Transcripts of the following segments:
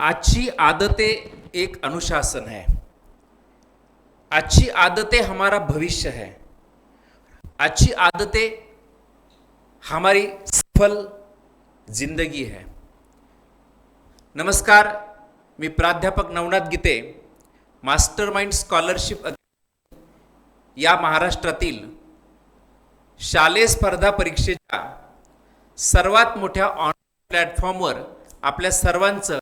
अच्छी आदतें एक अनुशासन है। अच्छी आदतें हमारा भविष्य है। अच्छी आदतें हमारी सफल जिंदगी है। नमस्कार मी प्राध्यापक Navnath Gite master mind scholarship या महाराष्ट्रातील शालेय स्पर्धा परीक्षेच्या सर्वात मोठ्या ऑनलाईन प्लॅटफॉर्मवर आपल्या सर्वांचं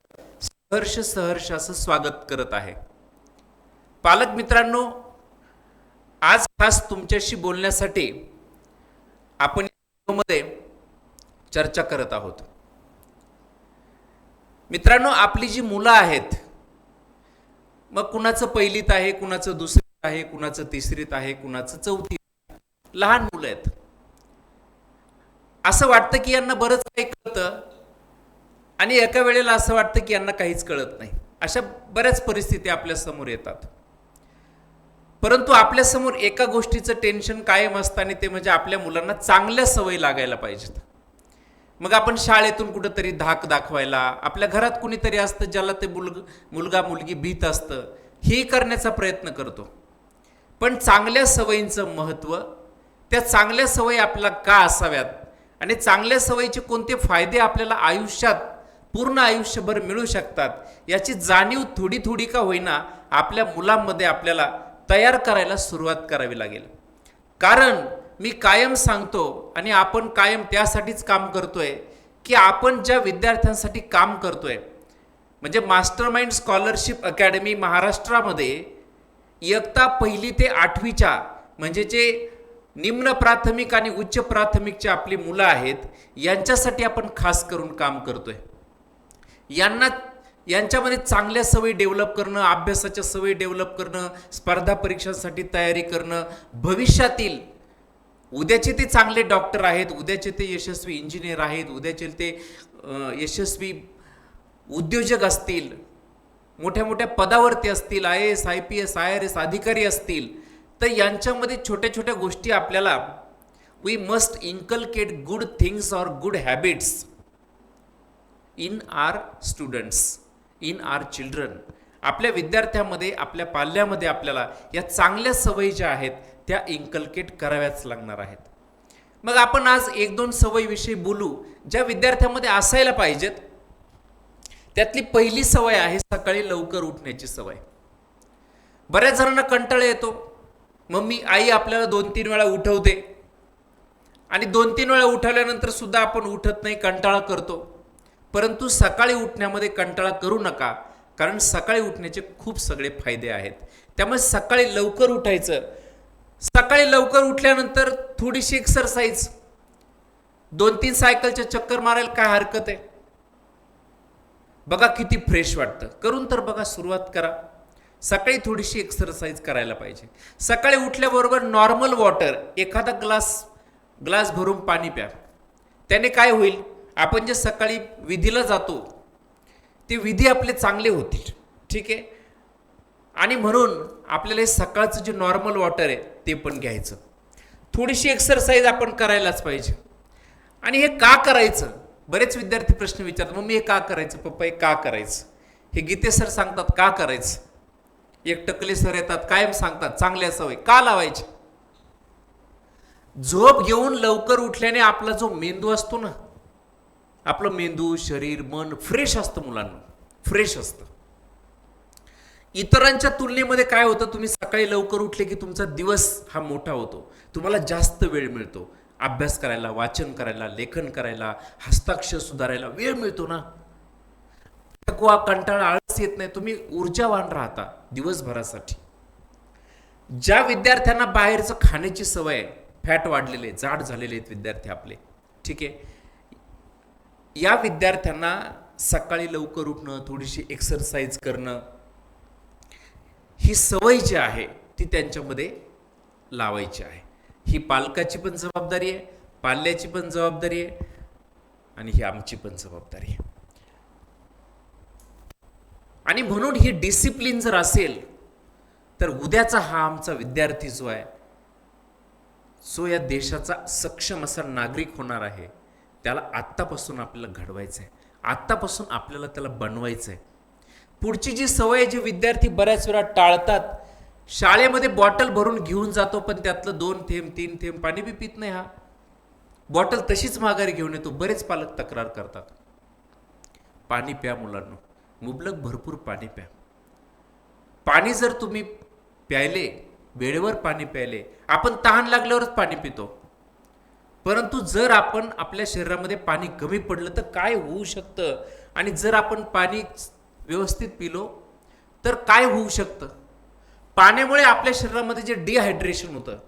सहर्ष सहर्ष असं स्वागत करत आहे. पालक मित्रांनो आज खास तुमच्याशी बोलण्यासाठी आपण मध्ये चर्चा करत आहोत. मित्रांनो आपली जी मुलं आहेत मग कुणाचं पहिलीत आहे कुणाचं दुसरीत आहे कुणाचं तिसरीत आहे कुणाचं चौथीत लहान मुलं आहेत. असं वाटतं की यांना बरंच काही कळतं आणि एका वेळेला असं वाटतं की यांना काहीच कळत नाही. अशा बऱ्याच परिस्थिती आपल्यासमोर येतात. परंतु आपल्यासमोर एका गोष्टीचं टेन्शन कायम असतं आणि ते म्हणजे आपल्या मुलांना चांगल्या सवयी लागायला पाहिजेत. मग आपण शाळेतून कुठंतरी धाक दाखवायला आपल्या घरात कुणीतरी असतं ज्याला ते मुलग मुलगा मुलगी भीत असतं हे करण्याचा प्रयत्न करतो. पण चांगल्या सवयींचं महत्त्व त्या चांगल्या सवयी आपल्याला का असाव्यात? आणि चांगल्या सवयीचे कोणते फायदे आपल्याला आयुष्यात पूर्ण आयुष्यभर मिळू शकतात. याची जाणीव थोडी थोडी का होईना आपल्या मुलांमध्ये आपल्याला तयार करायला सुरुवात करावी लागेल. कारण मी कायम सांगतो आणि आपण कायम त्यासाठीच काम करतोय की आपण ज्या विद्यार्थ्यांसाठी काम करतोय. म्हणजे मास्टर माइंड स्कॉलरशिप अकॅडमी महाराष्ट्रामध्ये इयत्ता पहिली ते आठवीच्या म्हणजे जे निम्न प्राथमिक आणि उच्च प्राथमिकची आपली मुलं आहेत यांच्यासाठी आपण खास करून काम करतोय. यांना यांच्यामध्ये चांगल्या सवयी डेव्हलप करणं अभ्यासाच्या सवयी डेव्हलप करणं स्पर्धा परीक्षांसाठी तयारी करणं भविष्यातील उद्याचे ते चांगले डॉक्टर आहेत उद्याचे ते यशस्वी इंजिनियर आहेत उद्याचे ते यशस्वी उद्योजक असतील मोठ्या मोठ्या पदावरती असतील I S I P S I R S अधिकारी असतील तर यांच्यामध्ये छोट्या छोट्या गोष्टी आपल्याला we must inculcate good things or good habits in our students in our children आपल्या विद्यार्थ्यामध्ये आपल्या पाल्यामध्ये आपल्याला या चांगल्या सवयी ज्या आहेत त्या इन्कल्केट कराव्याच लागणार आहेत. मग आपण आज एक दोन सवयीविषयी बोलू ज्या विद्यार्थ्यामध्ये असायला पाहिजेत. त्यातली पहिली सवय आहे सकाळी लवकर उठण्याची सवय. बऱ्याच जणांना कंटाळा येतो. मम्मी आई आपल्याला दोन तीन वेळा उठवते. आणि दोन तीन वेळा उठवल्यानंतर सुद्धा आपण उठत नाही कंटाळा करतो. परंतु सकाळी उठण्यामध्ये कंटाळा करू नका कारण सकाळी उठण्याचे खूप सगळे फायदे आहेत. त्यामुळे सकाळी लवकर उठायचं. सकाळी लवकर उठल्यानंतर थोडीशी एक्सरसाइज दोन तीन सायकलच्या चक्कर मारायला काय हरकत आहे? बघा किती फ्रेश वाटतं. करून तर बघा सुरुवात करा. सकाळी थोडीशी एक्सरसाइज करायला पाहिजे. सकाळी उठल्याबरोबर नॉर्मल वॉटर एखादा ग्लास ग्लास भरून पाणी प्या. त्याने काय होईल? आपण जे सकाळी विधीला जातो ते विधी आपले चांगले होतील. ठीक आहे? आणि म्हणून आपल्याला हे सकाळचं जे नॉर्मल वॉटर आहे ते पण घ्यायचं. थोडीशी एक्सरसाइज आपण करायलाच पाहिजे. आणि हे का करायचं? बरेच विद्यार्थी प्रश्न विचारतात मग मी हे का करायचं? पप्पा हे का करायचं? हे गीते सर सांगतात का करायचं? एक टकले सर येतात कायम सांगतात चांगल्या सवय का लावायचे झोप घेऊन लवकर उठल्याने आपला जो मेंदू असतो ना आपलं मेंदू शरीर मन फ्रेश असतं मुलांना. फ्रेश असतं. इतरांच्या तुलनेमध्ये काय होतं तुम्ही सकाळी लवकर उठले की तुमचा दिवस हा मोठा होतो. तुम्हाला जास्त वेळ मिळतो. अभ्यास करायला वाचन करायला लेखन करायला हस्ताक्षर सुधारायला वेळ मिळतो ना? थकवा कंटाळा आळस येत नाही. तुम्ही ऊर्जावान राहता दिवसभरासाठी. ज्या विद्यार्थ्यांना बाहेरचं खाण्याची सवय आहे फॅट वाढलेले जाड झालेले आहेत विद्यार्थी आपले. ठीक आहे? या विद्यार्थ्यांना सकाळी लवकर उठणं थोडीशी एक्सरसाइज करणं ही सवय जी आहे ती त्यांच्यामध्ये लावायची आहे. ही पालकाची पण जबाबदारी आहे पाल्याची पण जबाबदारी आहे आणि ही आमची पण जबाबदारी आहे. आणि म्हणून ही डिसिप्लिन जर असेल तर उद्याचा हा आमचा विद्यार्थी जो आहे सो या देशाचा सक्षम असा नागरिक होणार आहे त्याला आत्तापासून आपल्याला घडवायचं आहे आत्तापासून आपल्याला त्याला बनवायचं आहे पुढची जी सवय आहे, जी विद्यार्थी बऱ्याच वेळा टाळतात शाळेमध्ये बॉटल भरून घेऊन जातो पण त्यातलं दोन थेंब तीन थेंब पाणी बी पित नाही हा. बॉटल तशीच माघारी घेऊन येतो बरेच पालक तक्रार करतात. पाणी प्या मुलांनो. मुबलक भरपूर पाणी प्या. पाणी जर तुम्ही प्यायले वेळेवर पाणी प्यायले आपण तहान लागल्यावरच पाणी पितो. परंतु जर आपण आपल्या शरीरामध्ये पाणी कमी पडलं तर काय होऊ शकतं? आणि जर आपण पाणी व्यवस्थित पिलो तर काय होऊ शकतं? पाण्यामुळे आपल्या शरीरामध्ये जे डिहायड्रेशन होतं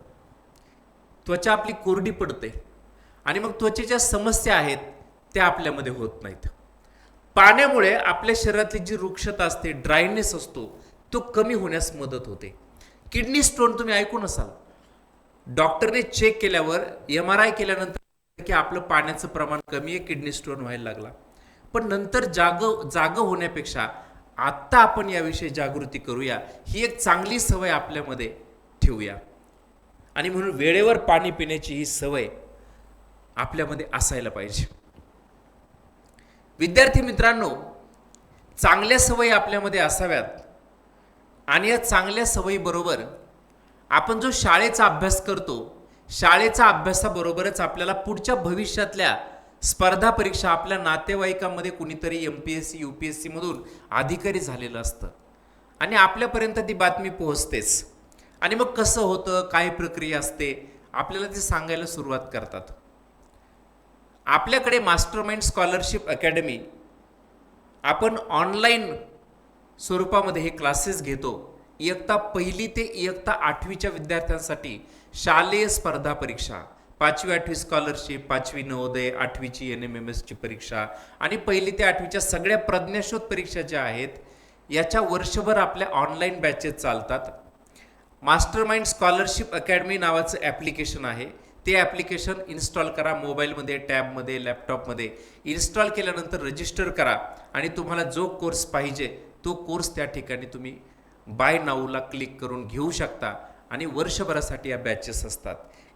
त्वचा आपली कोरडी पडते आणि मग त्वचेच्या समस्या आहेत त्या आपल्यामध्ये होत नाहीत. पाण्यामुळे आपल्या शरीरातली जी वृक्षता असते ड्रायनेस असतो तो कमी होण्यास मदत होते. किडनी स्टोन तुम्ही ऐकून असाल. डॉक्टरने चेक केल्यावर एम आर आय केल्यानंतर की आपलं पाण्याचं प्रमाण कमी आहे किडनी स्टोन व्हायला लागला. पण नंतर जाग जाग होण्यापेक्षा आत्ता आपण याविषयी जागृती करूया. ही एक चांगली सवय आपल्यामध्ये ठेवूया. आणि म्हणून वेळेवर पाणी पिण्याची ही सवय आपल्यामध्ये असायला पाहिजे. विद्यार्थी मित्रांनो चांगल्या सवयी आपल्यामध्ये असाव्यात. आणि या चांगल्या सवयीबरोबर आपण जो शाळेचा अभ्यास करतो शाळेचा अभ्यासाबरोबरच आपल्याला पुढच्या भविष्यातल्या स्पर्धा परीक्षा आपल्या नातेवाईकामध्ये कुणीतरी M P S C U P S सीमधून अधिकारी झालेलं असतं. आणि आपल्यापर्यंत ती बातमी पोहोचतेच. आणि मग कसं होतं काय प्रक्रिया असते आपल्याला ते सांगायला सुरुवात करतात. आपल्याकडे मास्टर माइंड स्कॉलरशिप अकॅडमी आपण ऑनलाईन स्वरूपामध्ये हे क्लासेस घेतो. इयत्ता पहिली ते इयत्ता आठवीच्या विद्यार्थ्यांसाठी शालेय स्पर्धा परीक्षा पाचवी आठवी स्कॉलरशिप पाचवी नवोदय आठवीची एन एम एम एसची परीक्षा आणि पहिली ते आठवीच्या सगळ्या प्रज्ञाशोध परीक्षा ज्या आहेत याच्या वर्षभर आपल्या ऑनलाईन बॅचेस चालतात. मास्टर माइंड स्कॉलरशिप अकॅडमी नावाचं ॲप्लिकेशन आहे. ते ॲप्लिकेशन इन्स्टॉल करा मोबाईलमध्ये टॅबमध्ये लॅपटॉपमध्ये इन्स्टॉल केल्यानंतर रजिस्टर करा आणि तुम्हाला जो कोर्स पाहिजे तो कोर्स त्या ठिकाणी तुम्ही बाय नाऊला क्लिक करून घेऊ शकता आणि वर्षभरासाठी या बॅचेस असतात.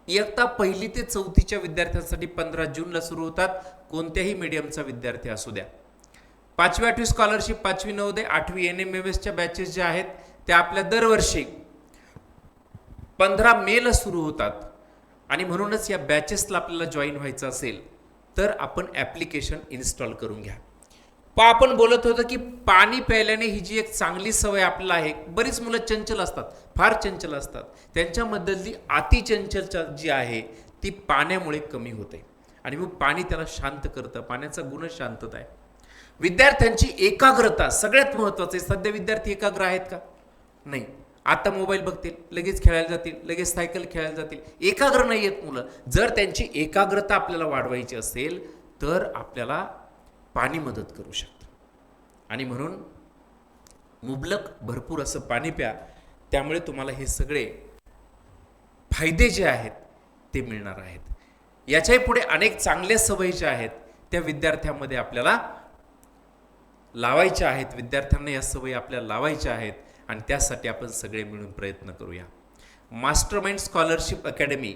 इयत्ता पहिली ते चौथीच्या विद्यार्थ्यांसाठी पंधरा जूनला सुरू होतात. कोणत्याही मीडियमचा विद्यार्थी असू द्या. पाचवी आठवी स्कॉलरशिप पाचवी नवोदय आठवी एन एम एम एसच्या बॅचेस ज्या आहेत त्या आपल्या दरवर्षी पंधरा मेला सुरू होतात. आणि म्हणूनच या बॅचेसला आपल्याला जॉईन व्हायचं असेल तर आपण ॲप्लिकेशन इन्स्टॉल करून घ्या. पा आपण बोलत होतो की पाणी प्यायल्याने ही जी एक चांगली सवय आपल्याला आहे बरीच मुलं चंचल असतात फार चंचल असतात. त्यांच्यामधली अतिचंचलता जी आहे ती पाण्यामुळे कमी होते. आणि मग पाणी त्याला शांत करतं पाण्याचा गुण शांतता आहे. विद्यार्थ्यांची एकाग्रता सगळ्यात महत्त्वाचं आहे. सध्या विद्यार्थी एकाग्र आहेत का? नाही. आता मोबाईल बघतील लगेच खेळायला जातील लगेच सायकल खेळायला जातील. एकाग्र नाही आहेत मुलं. जर त्यांची एकाग्रता आपल्याला वाढवायची असेल तर आपल्याला पाणी मदत करू शकतं. आणि म्हणून मुबलक भरपूर असं पाणी प्या त्यामुळे तुम्हाला हे सगळे फायदे जे आहेत ते मिळणार आहेत. याच्याही पुढे अनेक चांगल्या सवयी ज्या आहेत त्या विद्यार्थ्यांमध्ये आपल्याला लावायच्या आहेत. विद्यार्थ्यांना या सवयी आपल्याला लावायच्या आहेत आणि त्यासाठी आपण सगळे मिळून प्रयत्न करूया. मास्टर माइंड स्कॉलरशिप अकॅडमी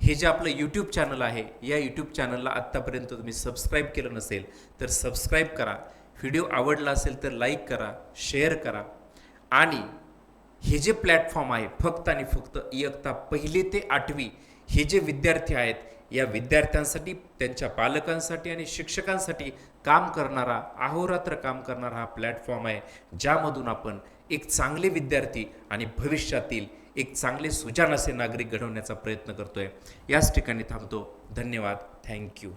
हे जे आपलं यूट्यूब चॅनल आहे या यूट्यूब चॅनलला आत्तापर्यंत तुम्ही सबस्क्राईब केलं नसेल तर सबस्क्राईब करा. व्हिडिओ आवडला असेल तर लाईक करा शेअर करा. आणि हे जे प्लॅटफॉर्म आहे फक्त आणि फक्त इयत्ता पहिली ते आठवी हे जे विद्यार्थी आहेत या विद्यार्थ्यांसाठी त्यांच्या पालकांसाठी आणि शिक्षकांसाठी काम करणारा अहोरात्र काम करणारा हा प्लॅटफॉर्म आहे ज्यामधून आपण एक चांगले विद्यार्थी आणि भविष्यातील एक चांगले सुजान असे नागरिक घडवण्याचा प्रयत्न करतोय. याच ठिकाणी थांबतो. धन्यवाद. थँक्यू